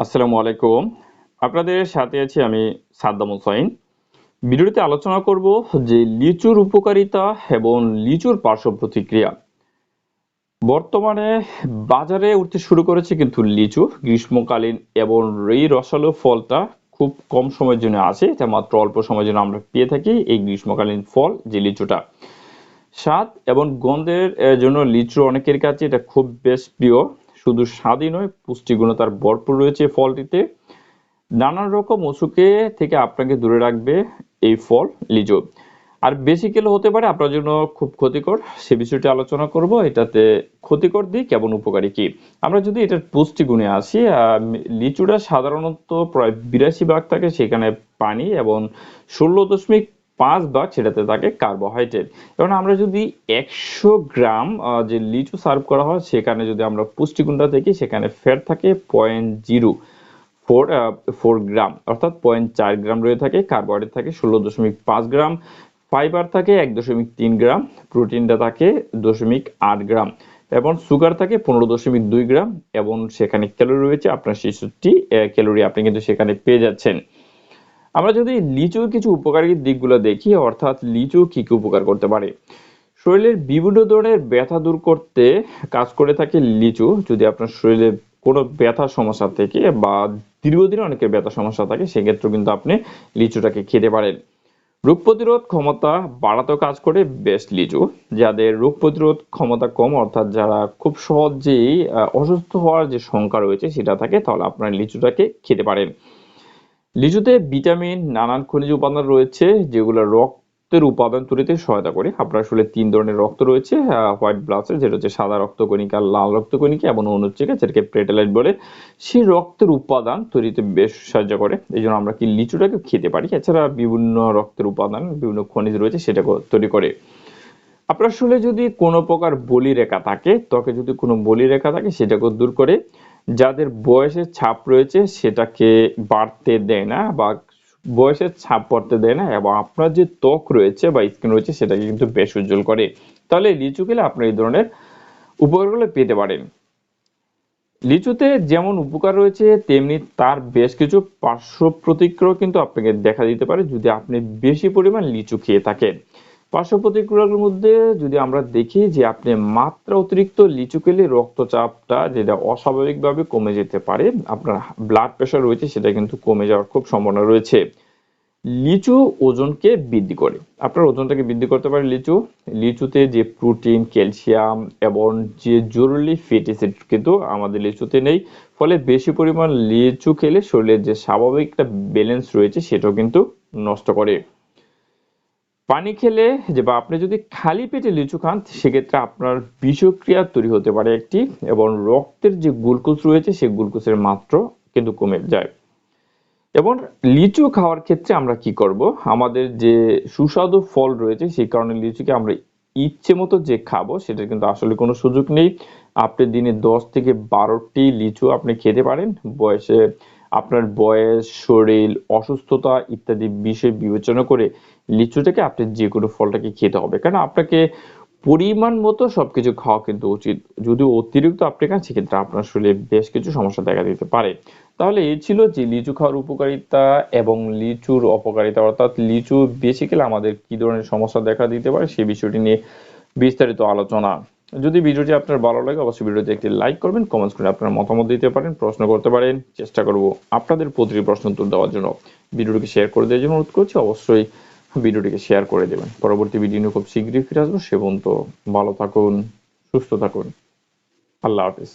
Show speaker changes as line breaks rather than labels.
আসসালামু আলাইকুম। আপনাদের সাথে আছি আমি সাদ্দাম হোসাইন ভিডিওতে আলোচনা করব যে লিচুর উপকারিতা এবং লিচুর পার্শ্ব প্রতিক্রিয়া। বর্তমানে বাজারে উঠতে শুরু করেছে কিন্তু লিচু। গ্রীষ্মকালীন এবং এই রসালো ফলটা খুব কম সময়ের জন্য আছে, এটা মাত্র অল্প সময়ের জন্য আমরা পেয়ে থাকি এই গ্রীষ্মকালীন ফল, যে লিচুটা। স্বাদ এবং গন্ধের জন্য লিচু অনেকের কাছে এটা খুব বেশ প্রিয়। শুধু স্বাদই নয় পুষ্টিগুণতার ভরপুর রয়েছে ফলটিতে। নানান রকম অসুখে থেকে আপনাকে দূরে রাখবে এই ফল লিচু আর বেশি খেলে হতে পারে আপনার জন্য খুব ক্ষতিকর। সে বিষয়টি আলোচনা করব, এটাতে ক্ষতিকর দিক এবং উপকারী কি। আমরা যদি এটার পুষ্টিগুণে আসি লিচুটা সাধারণত প্রায় বিরাশি ভাগ থাকে সেখানে পানি এবং ষোলো দশমিক পাঁচ ভাগ সেটাতে থাকে কার্বোহাইড্রেট এবং আমরা যদি একশো গ্রাম যে লিচু সার্ভ করা হয়, সেখানে যদি আমরা পুষ্টিগুণটা দেখি, সেখানে ফ্যাট থাকে point zero four four gram. অর্থাৎ পয়েন্ট চার গ্রাম রয়ে থাকে কার্বোহাইড্রেট থাকে ষোলো দশমিক পাঁচ গ্রাম ফাইবার থাকে এক দশমিক তিন গ্রাম প্রোটিনটা থাকে দশমিক আট গ্রাম, এবং সুগার থাকে পনেরো দশমিক দুই গ্রাম, এবং সেখানে ক্যালোরি রয়েছে আপনার ছেষট্টি ক্যালোরি আপনি কিন্তু সেখানে পেয়ে যাচ্ছেন। আমরা যদি লিচুর কিছু উপকারী দিকগুলো দেখি, অর্থাৎ লিচু কি কি উপকার করতে পারে? শরীরের বিভিন্ন ধরনের ব্যথা দূর করতে কাজ করে থাকে লিচু। যদি আপনার শরীরে কোনো ব্যথার সমস্যা থেকে বা দীর্ঘদিন অনেকের ব্যথা সমস্যা থাকে সেক্ষেত্রে কিন্তু আপনি লিচুটাকে খেতে পারেন। রোগ প্রতিরোধ ক্ষমতা বাড়াতেও কাজ করে বেস্ট লিচু। যাদের রোগ প্রতিরোধ ক্ষমতা কম, অর্থাৎ যারা খুব সহজেই অসুস্থ হওয়ার যে সংখ্যা রয়েছে সেটা থাকে, তাহলে আপনার লিচুটাকে খেতে পারেন। লিচুতে ভিটামিন, নানান খনিজ উপাদান রয়েছে, যেগুলো রক্তের উপাদান তৈরিতে সহায়তা করে। আপনার আসলে তিন ধরনের রক্ত রয়েছে হোয়াইট ব্লাড সেল যেটা হচ্ছে সাদা রক্তকণিকা, লাল রক্তকণিকা এবং অনুচ্চিকা যেটাকে প্লেটেলাইট বলে। সেই রক্তের উপাদান তৈরিতে বেশ সাহায্য করে। এই জন্য আমরা কি লিচুটাকে খেতে পারি? এছাড়া বিভিন্ন রক্তের উপাদান, বিভিন্ন খনিজ রয়েছে সেটা তৈরি করে। আপনার আসলে যদি কোনো প্রকার বলি রেখা থাকে, ত্বকে যদি কোনো বলি রেখা থাকে সেটাকে দূর করে। যাদের বয়সের ছাপ রয়েছে সেটাকে বাড়তে দেয় না বা বয়সের ছাপ পড়তে দেয় না এবং আপনার যে ত্বক রয়েছে বা স্কিন রয়েছে সেটাকে কিন্তু বেশ উজ্জ্বল করে। তাহলে লিচু খেলে আপনি এই ধরনের উপকারগুলো পেতে পারেন। লিচুতে যেমন উপকার রয়েছে, তেমনি তার বেশ কিছু পার্শ্ব প্রতিক্রিয়াও কিন্তু আপনাকে দেখা দিতে পারে যদি আপনি বেশি পরিমাণ লিচু খেয়ে থাকেন। পার্শ্ব প্রতিক্রিয়াগুলোর মধ্যে যদি আমরা দেখি যে আপনি মাত্রা অতিরিক্ত লিচু খেলে রক্তচাপটা যেটা অস্বাভাবিকভাবে কমে যেতে পারে, আপনার ব্লাড প্রেশার রয়েছে সেটা কিন্তু কমে যাওয়ার খুব সম্ভাবনা রয়েছে। লিচু ওজনকে বৃদ্ধি করে। আপনার ওজনটাকে বৃদ্ধি করতে পারে লিচু। লিচুতে যে প্রোটিন ক্যালসিয়াম এবং যে জরুরি ফ্যাটি অ্যাসিড কিন্তু আমাদের লিচুতে নেই। ফলে বেশি পরিমাণ লিচু খেলে শরীরের যে স্বাভাবিক একটা ব্যালেন্স রয়েছে সেটাও কিন্তু নষ্ট করে। পানি খেলে যে বা আপনি যদি খালি পেটে লিচু খান, সেক্ষেত্রে আপনার বিষক্রিয়া তৈরি হতে পারে একটি এবং রক্তের যে গ্লুকোজ রয়েছে, সেই গ্লুকোজের মাত্রা কিন্তু কমে যায়। এবং লিচু খাওয়ার ক্ষেত্রে আমরা কি করব? আমাদের যে সুস্বাদু ফল রয়েছে, সেই কারণে লিচুকে আমরা ইচ্ছে মতো যে খাব সেটা কিন্তু আসলে কোনো সুযোগ নেই। আপনি দিনে দশ থেকে বারোটি লিচু আপনি খেতে পারেন। বয়সে আপনার বয়স, শরীর, অসুস্থতা ইত্যাদি বিষয় বিবেচনা করে লিচুটাকে আপনি যে কোনো ফলটাকে খেতে হবে। কারণ আপনাকে পরিমাণ মতো সবকিছু খাওয়া কিন্তু উচিত। যদি অতিরিক্ত আপনি খান, সেক্ষেত্রে আপনার শরীরে বেশ কিছু সমস্যা দেখা দিতে পারে। তাহলে এই ছিল যে লিচু খাওয়ার উপকারিতা এবং লিচুর অপকারিতা। অর্থাৎ লিচু বেশি খেলে আমাদের কি ধরনের সমস্যা দেখা দিতে পারে সেই বিষয়টি নিয়ে বিস্তারিত আলোচনা। যদি ভিডিওটি আপনার ভালো লাগে, অবশ্যই ভিডিওতে একটি লাইক করবেন কমেন্টস করে আপনার মতামত দিতে পারেন, প্রশ্ন করতে পারেন, চেষ্টা করব আপনাদের প্রতিটি প্রশ্ন উত্তর দেওয়ার জন্য। ভিডিওটিকে শেয়ার করে দেওয়ার জন্য অনুরোধ করছি। অবশ্যই ভিডিওটিকে শেয়ার করে দেবেন। পরবর্তী ভিডিও নিয়ে খুব শীঘ্রই ফিরে আসব। সে পর্যন্ত ভালো থাকুন, সুস্থ থাকুন। আল্লাহ হাফিজ।